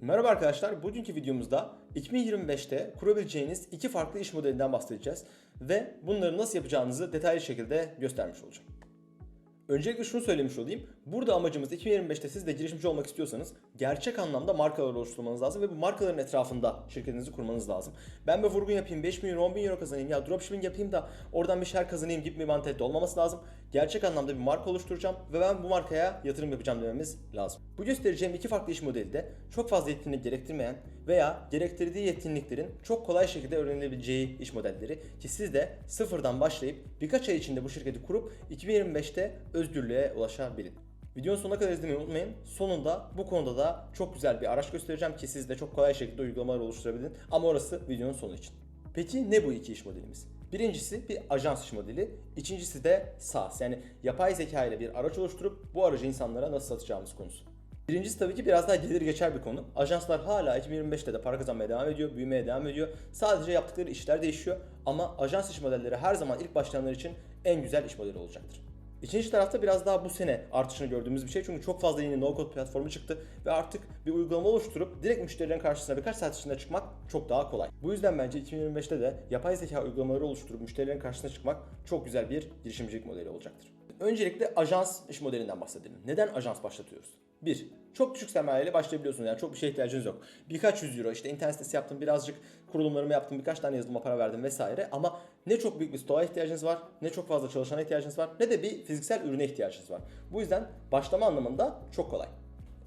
Merhaba arkadaşlar, bugünkü videomuzda 2025'te kurabileceğiniz iki farklı iş modelinden bahsedeceğiz ve bunları nasıl yapacağınızı detaylı şekilde göstermiş olacağım. Öncelikle şunu söylemiş olayım. Burada amacımız 2025'te siz de girişimci olmak istiyorsanız gerçek anlamda markalar oluşturmanız lazım ve bu markaların etrafında şirketinizi kurmanız lazım. Ben bir vurgun yapayım, 5 milyon, 10 bin euro kazanayım ya dropshipping yapayım da oradan bir şeyler kazanayım gibi bir mantalite olmaması lazım. Gerçek anlamda bir marka oluşturacağım ve ben bu markaya yatırım yapacağım dememiz lazım. Bu göstereceğim iki farklı iş modeli de çok fazla yetkinlik gerektirmeyen veya gerektirdiği yetkinliklerin çok kolay şekilde öğrenilebileceği iş modelleri ki siz de sıfırdan başlayıp birkaç ay içinde bu şirketi kurup 2025'te özgürlüğe ulaşabilin. Videonun sonuna kadar izlemeyi unutmayın. Sonunda bu konuda da çok güzel bir araç göstereceğim ki siz de çok kolay şekilde uygulamalar oluşturabilin. Ama orası videonun sonu için. Peki ne bu iki iş modelimiz? Birincisi bir ajans iş modeli, ikincisi de SaaS yani yapay zeka ile bir araç oluşturup bu aracı insanlara nasıl satacağımız konusu. Birincisi tabii ki biraz daha gelir geçer bir konu. Ajanslar hala 2025'te de para kazanmaya devam ediyor, büyümeye devam ediyor. Sadece yaptıkları işler değişiyor ama ajans iş modelleri her zaman ilk başlayanlar için en güzel iş modeli olacaktır. İkinci tarafta biraz daha bu sene artışını gördüğümüz bir şey. Çünkü çok fazla yeni no-code platformu çıktı ve artık bir uygulama oluşturup direkt müşterilerin karşısına birkaç saat içinde çıkmak çok daha kolay. Bu yüzden bence 2025'te de yapay zeka uygulamaları oluşturup müşterilerin karşısına çıkmak çok güzel bir girişimcilik modeli olacaktır. Öncelikle ajans iş modelinden bahsedelim. Neden ajans başlatıyoruz? 1. Çok düşük sermayeyle başlayabiliyorsunuz yani çok bir şeye ihtiyacınız yok. Birkaç yüz euro işte internet sitesi yaptım birazcık kurulumlarımı yaptım birkaç tane yazılıma para verdim vesaire ama ne çok büyük bir stoğa ihtiyacınız var ne çok fazla çalışana ihtiyacınız var ne de bir fiziksel ürüne ihtiyacınız var. Bu yüzden başlama anlamında çok kolay.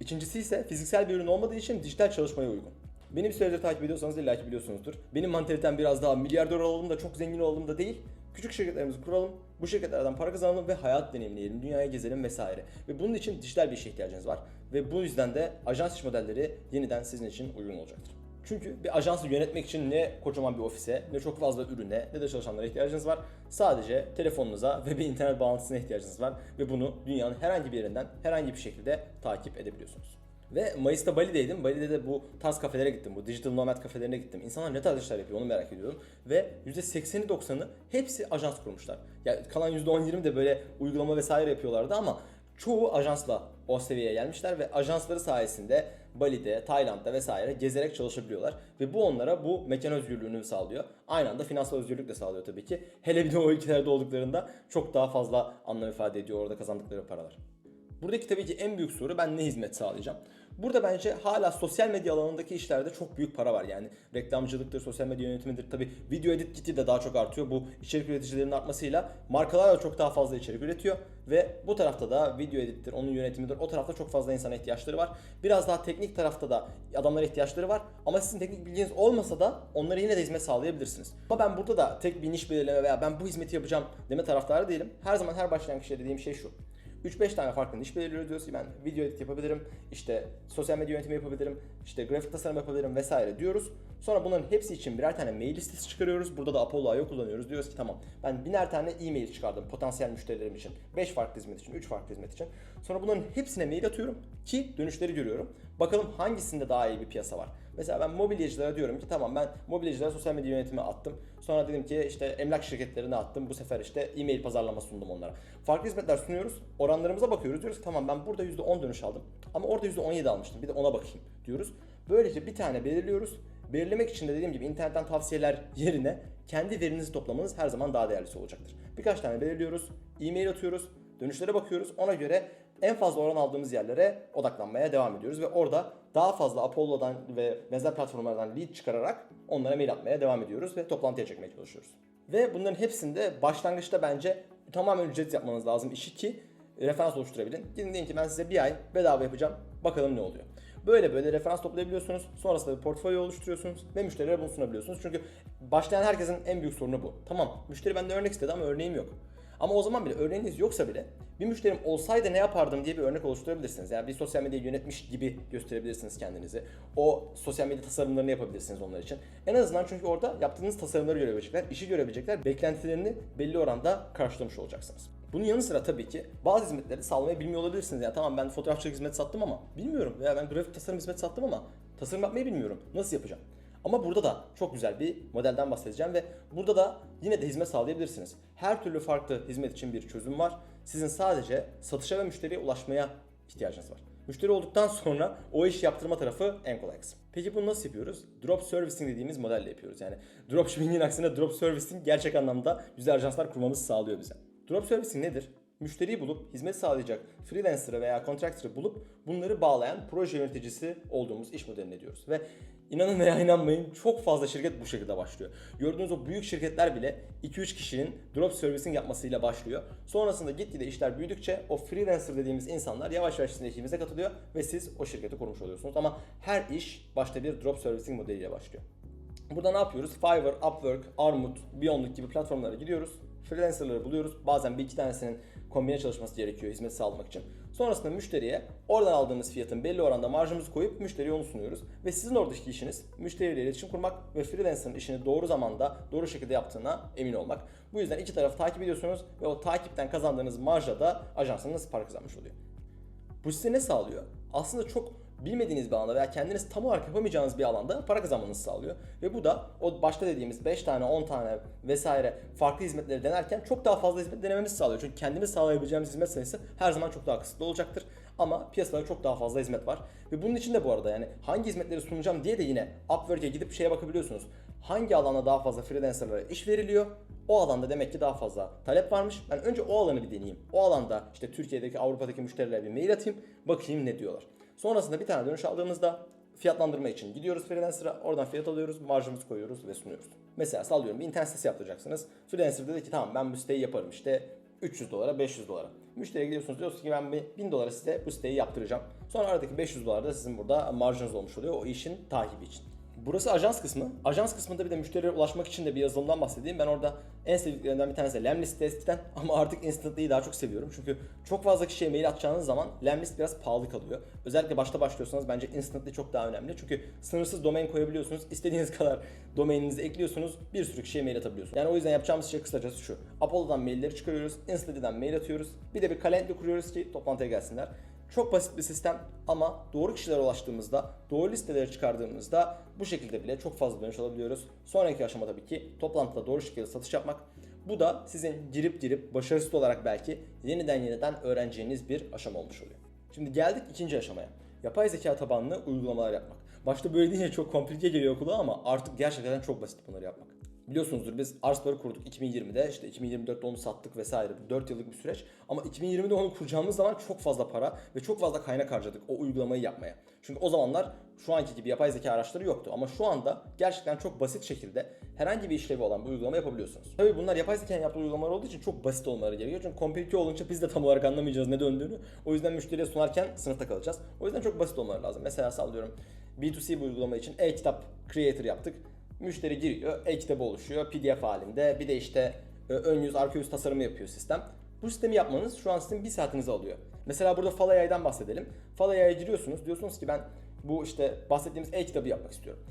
İkincisi ise fiziksel bir ürün olmadığı için dijital çalışmaya uygun. Beni bir süredir takip ediyorsanız illa ki biliyorsunuzdur. Benim mantalitem biraz daha milyarder olalım da çok zengin olalım da değil. Küçük şirketlerimizi kuralım, bu şirketlerden para kazanalım ve hayat deneyimleyelim, dünyaya gezelim vesaire. Ve bunun için dijital bir işe ihtiyacınız var. Ve bu yüzden de ajans iş modelleri yeniden sizin için uygun olacaktır. Çünkü bir ajansı yönetmek için ne kocaman bir ofise, ne çok fazla ürüne, ne de çalışanlara ihtiyacınız var. Sadece telefonunuza ve bir internet bağlantısına ihtiyacınız var. Ve bunu dünyanın herhangi bir yerinden herhangi bir şekilde takip edebiliyorsunuz. Ve Mayıs'ta Bali'deydim. Bali'de de bu tarz kafelere gittim. Bu digital nomad kafelerine gittim. İnsanlar ne tarz işler yapıyor onu merak ediyorum. Ve %80'i 90'ı hepsi ajans kurmuşlar. Yani kalan %10-20 de böyle uygulama vesaire yapıyorlardı ama çoğu ajansla o seviyeye gelmişler ve ajansları sayesinde Bali'de, Tayland'da vesaire gezerek çalışabiliyorlar. Ve bu onlara bu mekan özgürlüğünü sağlıyor. Aynı anda finansal özgürlük de sağlıyor tabii ki. Hele bir de o ülkelerde olduklarında çok daha fazla anlam ifade ediyor orada kazandıkları paralar. Buradaki tabii ki en büyük soru ben ne hizmet sağlayacağım? Burada bence hala sosyal medya alanındaki işlerde çok büyük para var. Yani reklamcılıktır, sosyal medya yönetimidir. Tabii video edit kiti de daha çok artıyor. Bu içerik üreticilerinin artmasıyla markalar da çok daha fazla içerik üretiyor. Ve bu tarafta da video edittir, onun yönetimidir. O tarafta çok fazla insana ihtiyaçları var. Biraz daha teknik tarafta da adamlara ihtiyaçları var. Ama sizin teknik bilginiz olmasa da onlara yine de hizmet sağlayabilirsiniz. Ama ben burada da tek bir niş belirleme veya ben bu hizmeti yapacağım deme taraftarı değilim. Her zaman her kişiye dediğim şey şu. 3-5 tane farklı iş belirliyoruz diyoruz ki ben video edit yapabilirim, işte sosyal medya yönetimi yapabilirim, işte grafik tasarım yapabilirim vesaire diyoruz. Sonra bunların hepsi için birer tane mail listesi çıkarıyoruz. Burada da Apollo IO kullanıyoruz. Diyoruz ki tamam ben biner tane e-mail çıkardım potansiyel müşterilerim için. 5 farklı hizmet için, 3 farklı hizmet için. Sonra bunların hepsine mail atıyorum ki dönüşleri görüyorum. Bakalım hangisinde daha iyi bir piyasa var. Mesela ben mobilyacılara diyorum ki tamam ben mobilyacılara sosyal medya yönetimi attım. Sonra dedim ki işte emlak şirketlerine attım. Bu sefer işte e-mail pazarlama sundum onlara. Farklı hizmetler sunuyoruz. Oranlarımıza bakıyoruz. Diyoruz ki tamam ben burada %10 dönüş aldım. Ama orada %17 almıştım. Bir de ona bakayım diyoruz. Böylece bir tane belirliyoruz. Belirlemek için de dediğim gibi internetten tavsiyeler yerine kendi verinizi toplamanız her zaman daha değerlisi olacaktır. Birkaç tane belirliyoruz. E-mail atıyoruz. Dönüşlere bakıyoruz. Ona göre en fazla oran aldığımız yerlere odaklanmaya devam ediyoruz ve orada daha fazla Apollo'dan ve benzer platformlardan lead çıkararak onlara mail atmaya devam ediyoruz ve toplantıya çekmeye çalışıyoruz. Ve bunların hepsinde başlangıçta bence tamamen ücret yapmanız lazım işi ki referans oluşturabilin. Gidin deyin ki ben size bir ay bedava yapacağım. Bakalım ne oluyor. Böyle böyle referans toplayabiliyorsunuz. Sonrasında bir portfolyo oluşturuyorsunuz ve müşterilere bunu sunabiliyorsunuz. Çünkü başlayan herkesin en büyük sorunu bu. Tamam müşteri benden örnek istedi ama örneğim yok. Ama o zaman bile örneğiniz yoksa bile bir müşterim olsaydı ne yapardım diye bir örnek oluşturabilirsiniz. Yani bir sosyal medyayı yönetmiş gibi gösterebilirsiniz kendinizi. O sosyal medya tasarımlarını yapabilirsiniz onlar için. En azından çünkü orada yaptığınız tasarımları görebilecekler, işi görebilecekler, beklentilerini belli oranda karşılamış olacaksınız. Bunun yanı sıra tabii ki bazı hizmetleri sağlamayı bilmiyor olabilirsiniz. Yani tamam ben fotoğrafçılık hizmet sattım ama bilmiyorum veya ben grafik tasarım hizmet sattım ama tasarım yapmayı bilmiyorum. Nasıl yapacağım? Ama burada da çok güzel bir modelden bahsedeceğim ve burada da yine de hizmet sağlayabilirsiniz. Her türlü farklı hizmet için bir çözüm var. Sizin sadece satışa ve müşteriye ulaşmaya ihtiyacınız var. Müşteri olduktan sonra o iş yaptırma tarafı en kolay kısım. Peki bunu nasıl yapıyoruz? Drop servicing dediğimiz modelle yapıyoruz. Yani dropshipping'in aksine drop servicing gerçek anlamda güzel ajanslar kurmamızı sağlıyor bize. Drop servicing nedir? Müşteriyi bulup hizmet sağlayacak freelancer'ı veya contractor'ı bulup bunları bağlayan proje yöneticisi olduğumuz iş modeline diyoruz. Ve inanın veya inanmayın çok fazla şirket bu şekilde başlıyor. Gördüğünüz o büyük şirketler bile 2-3 kişinin drop servicing yapmasıyla başlıyor. Sonrasında gitgide işler büyüdükçe o freelancer dediğimiz insanlar yavaş yavaş sizin ekibinize katılıyor ve siz o şirketi kurmuş oluyorsunuz. Ama her iş başta bir drop servicing modeliyle başlıyor. Burada ne yapıyoruz? Fiverr, Upwork, Armut, Beyondluk gibi platformlara gidiyoruz. Freelancerları buluyoruz. Bazen bir iki tanesinin kombine çalışması gerekiyor hizmet sağlamak için. Sonrasında müşteriye oradan aldığımız fiyatın belli oranda marjımızı koyup müşteriye onu sunuyoruz. Ve sizin oradaki işiniz müşteriyle iletişim kurmak ve freelancer'ın işini doğru zamanda, doğru şekilde yaptığına emin olmak. Bu yüzden iki tarafı takip ediyorsunuz ve o takipten kazandığınız marjla da ajansınız para kazanmış oluyor. Bu size ne sağlıyor? Aslında çok bilmediğiniz bir alanda veya kendiniz tam olarak yapamayacağınız bir alanda para kazanmanızı sağlıyor. Ve bu da o başta dediğimiz 5 tane 10 tane vesaire farklı hizmetleri denerken çok daha fazla hizmet denememizi sağlıyor. Çünkü kendimiz sağlayabileceğimiz hizmet sayısı her zaman çok daha kısıtlı olacaktır. Ama piyasada çok daha fazla hizmet var. Ve bunun için de bu arada yani hangi hizmetleri sunacağım diye de yine Upwork'e gidip şeye bakabiliyorsunuz. Hangi alana daha fazla freelancerlara iş veriliyor? O alanda demek ki daha fazla talep varmış. Ben önce o alanı bir deneyeyim. O alanda işte Türkiye'deki, Avrupa'daki müşterilere bir mail atayım. Bakayım ne diyorlar. Sonrasında bir tane dönüş aldığımızda fiyatlandırma için gidiyoruz freelancer'a. Oradan fiyat alıyoruz, marjımızı koyuyoruz ve sunuyoruz. Mesela sallıyorum bir internet sitesi yaptıracaksınız. Freelancer dedi ki tamam ben bu siteyi yaparım işte 300 dolara 500 dolara. Müşteriye gidiyorsunuz diyorsunuz ki ben bir 1000 dolara size bu siteyi yaptıracağım. Sonra aradaki 500 dolar da sizin burada marjınız olmuş oluyor o işin takibi için. Burası ajans kısmı. Ajans kısmında bir de müşterilere ulaşmak için de bir yazılımdan bahsedeyim. Ben orada en sevdiklerimden bir tanesi Lemlist eskiden ama artık Instantly'yi daha çok seviyorum. Çünkü çok fazla kişiye mail atacağınız zaman Lemlist biraz pahalı kalıyor. Özellikle başta başlıyorsanız bence Instantly çok daha önemli. Çünkü sınırsız domain koyabiliyorsunuz. İstediğiniz kadar domaininizi ekliyorsunuz. Bir sürü kişiye mail atabiliyorsunuz. Yani o yüzden yapacağımız şey kısacası şu. Apollo'dan mailleri çıkarıyoruz. Instantly'den mail atıyoruz. Bir de bir Calendly kuruyoruz ki toplantıya gelsinler. Çok basit bir sistem ama doğru kişilere ulaştığımızda, doğru listeleri çıkardığımızda bu şekilde bile çok fazla dönüş alabiliyoruz. Sonraki aşama tabii ki toplantıda doğru şekilde satış yapmak. Bu da sizin girip girip başarısız olarak belki yeniden yeniden öğreneceğiniz bir aşama olmuş oluyor. Şimdi geldik ikinci aşamaya. Yapay zeka tabanlı uygulamalar yapmak. Başta böyle deyince çok komplike geliyor kulağa ama artık gerçekten çok basit bunları yapmak. Biliyorsunuzdur biz Arspar'ı kurduk 2020'de işte 2024'te onu sattık vesaire 4 yıllık bir süreç ama 2020'de onu kuracağımız zaman çok fazla para ve çok fazla kaynak harcadık o uygulamayı yapmaya. Çünkü o zamanlar şu anki gibi yapay zeka araçları yoktu ama şu anda gerçekten çok basit şekilde herhangi bir işlevi olan bir uygulama yapabiliyorsunuz. Tabii bunlar yapay zekanın yaptığı uygulamalar olduğu için çok basit olmaları gerekiyor. Çünkü komplike olunca biz de tam olarak anlamayacağız ne döndüğünü. O yüzden müşteriye sunarken sınıfta kalacağız. O yüzden çok basit olmaları lazım. Mesela sallıyorum B2C bir uygulama için e-kitap creator yaptık. Müşteri giriyor, e-kitabı oluşuyor PDF halinde. Bir de işte e, ön yüz, arka yüz tasarımı yapıyor sistem. Bu sistemi yapmanız şu an sizin bir saatinizi alıyor. Mesela burada Fal AI'den bahsedelim. Fal AI'ye giriyorsunuz. Diyorsunuz ki ben bu işte bahsettiğimiz e-kitabı yapmak istiyorum.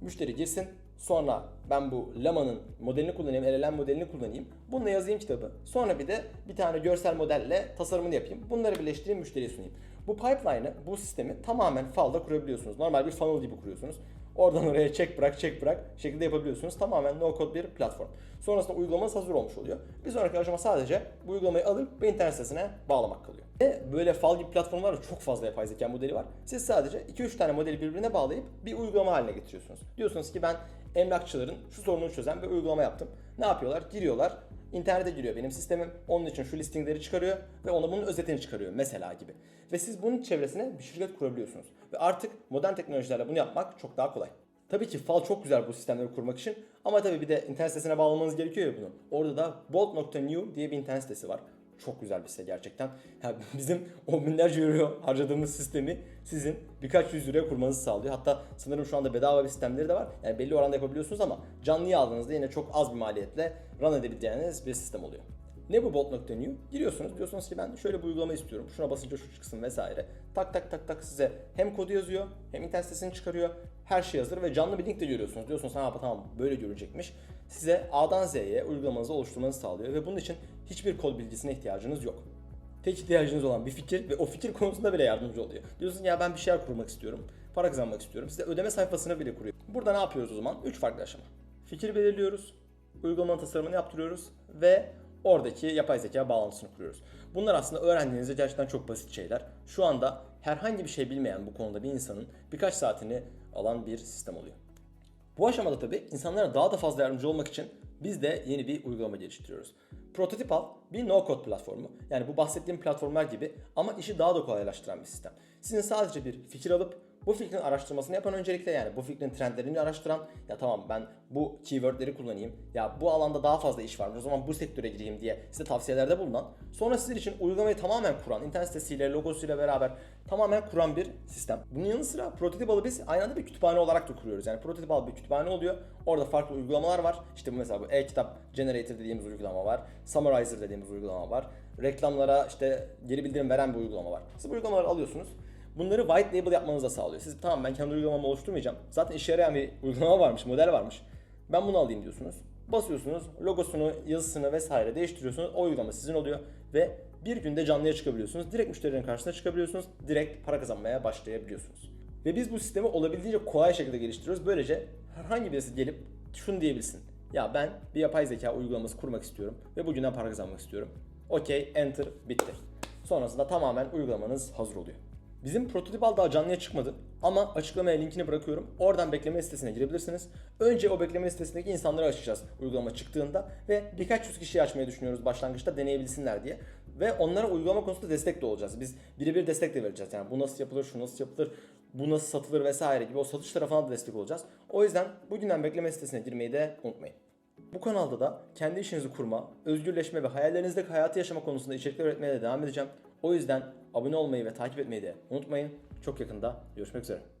Müşteri girsin. Sonra ben bu Lama'nın modelini kullanayım, LLM modelini kullanayım. Bununla yazayım kitabı. Sonra bir de bir tane görsel modelle tasarımını yapayım. Bunları birleştireyim, müşteriye sunayım. Bu pipeline'ı, bu sistemi tamamen Fal'da kurabiliyorsunuz. Normal bir funnel gibi kuruyorsunuz. Oradan oraya çek bırak çek bırak şekilde yapabiliyorsunuz. Tamamen no code bir platform. Sonrasında uygulamanız hazır olmuş oluyor. Bir sonraki aşama sadece bu uygulamayı alıp bir internet sitesine bağlamak kalıyor. Ve böyle fal gibi platformlarda çok fazla yapay zeka modeli var. Siz sadece 2-3 tane modeli birbirine bağlayıp bir uygulama haline getiriyorsunuz. Diyorsunuz ki ben emlakçıların şu sorununu çözen bir uygulama yaptım. Ne yapıyorlar? Giriyorlar. İnternete giriyor benim sistemim. Onun için şu listingleri çıkarıyor ve ona bunun özetini çıkarıyor mesela gibi. Ve siz bunun çevresine bir şirket kurabiliyorsunuz. Ve artık modern teknolojilerle bunu yapmak çok daha kolay. Tabii ki fal çok güzel bu sistemleri kurmak için ama tabii bir de internet sitesine bağlamanız gerekiyor ya bunu. Orada da bolt.new diye bir internet sitesi var. Çok güzel bir site gerçekten. Yani bizim on binlerce euro harcadığımız sistemi sizin birkaç yüz liraya kurmanızı sağlıyor. Hatta sanırım şu anda bedava bir sistemleri de var. Yani belli oranda yapabiliyorsunuz ama canlıyı aldığınızda yine çok az bir maliyetle run edebileceğiniz bir sistem oluyor. Ne bu bolt.new? Giriyorsunuz diyorsunuz ki ben şöyle bir uygulama istiyorum. Şuna basınca şu çıksın vesaire. Tak tak tak tak size hem kodu yazıyor hem internet sitesini çıkarıyor. Her şey hazır ve canlı bir link de görüyorsunuz. Diyorsunuz ha tamam böyle görecekmiş. Size A'dan Z'ye uygulamanızı oluşturmanızı sağlıyor ve bunun için hiçbir kod bilgisine ihtiyacınız yok. Tek ihtiyacınız olan bir fikir ve o fikir konusunda bile yardımcı oluyor. Diyorsun ya ben bir şeyler kurmak istiyorum. Para kazanmak istiyorum. Size ödeme sayfasını bile kuruyor. Burada ne yapıyoruz o zaman? 3 farklı aşama. Fikir belirliyoruz. Uygulamanın tasarımını yaptırıyoruz ve oradaki yapay zeka bağlantısını kuruyoruz. Bunlar aslında öğrendiğinizde gerçekten çok basit şeyler. Şu anda herhangi bir şey bilmeyen bu konuda bir insanın birkaç saatini alan bir sistem oluyor. Bu aşamada tabii insanlara daha da fazla yardımcı olmak için biz de yeni bir uygulama geliştiriyoruz. Prototipal bir no-code platformu. Yani bu bahsettiğim platformlar gibi ama işi daha da kolaylaştıran bir sistem. Sizin sadece bir fikir alıp bu fikrin araştırmasını yapan öncelikle yani bu fikrin trendlerini araştıran ya tamam ben bu keywordleri kullanayım ya bu alanda daha fazla iş var o zaman bu sektöre gireyim diye size tavsiyelerde bulunan sonra sizin için uygulamayı tamamen kuran internet sitesiyle logosuyla beraber tamamen kuran bir sistem. Bunun yanı sıra Prototypal'ı biz aynı anda bir kütüphane olarak da kuruyoruz. Yani Prototypal bir kütüphane oluyor. Orada farklı uygulamalar var. İşte bu mesela bu e-kitap generator dediğimiz uygulama var. Summarizer dediğimiz uygulama var. Reklamlara işte geri bildirim veren bir uygulama var. Siz bu uygulamaları alıyorsunuz. Bunları white label yapmanızı da sağlıyor. Siz tamam ben kendi uygulamamı oluşturmayacağım. Zaten işe yarayan bir uygulama varmış, model varmış. Ben bunu alayım diyorsunuz. Basıyorsunuz, logosunu, yazısını vesaire değiştiriyorsunuz. O uygulama sizin oluyor ve bir günde canlıya çıkabiliyorsunuz. Direkt müşterilerin karşısına çıkabiliyorsunuz. Direkt para kazanmaya başlayabiliyorsunuz. Ve biz bu sistemi olabildiğince kolay şekilde geliştiriyoruz. Böylece herhangi birisi gelip şunu diyebilsin. Ya ben bir yapay zeka uygulaması kurmak istiyorum ve bugünden para kazanmak istiyorum. Okey, enter, bitti. Sonrasında tamamen uygulamanız hazır oluyor. Bizim prototipal daha canlıya çıkmadı ama açıklamaya linkini bırakıyorum. Oradan bekleme listesine girebilirsiniz. Önce o bekleme listesindeki insanları açacağız uygulama çıktığında ve birkaç yüz kişiyi açmayı düşünüyoruz başlangıçta deneyebilsinler diye. Ve onlara uygulama konusunda destek de olacağız. Biz birebir destek de vereceğiz. Yani bu nasıl yapılır, şu nasıl yapılır, bu nasıl satılır vesaire gibi o satış tarafına da destek olacağız. O yüzden bugünden bekleme listesine girmeyi de unutmayın. Bu kanalda da kendi işinizi kurma, özgürleşme ve hayallerinizdeki hayatı yaşama konusunda içerikler üretmeye de devam edeceğim. O yüzden abone olmayı ve takip etmeyi de unutmayın. Çok yakında görüşmek üzere.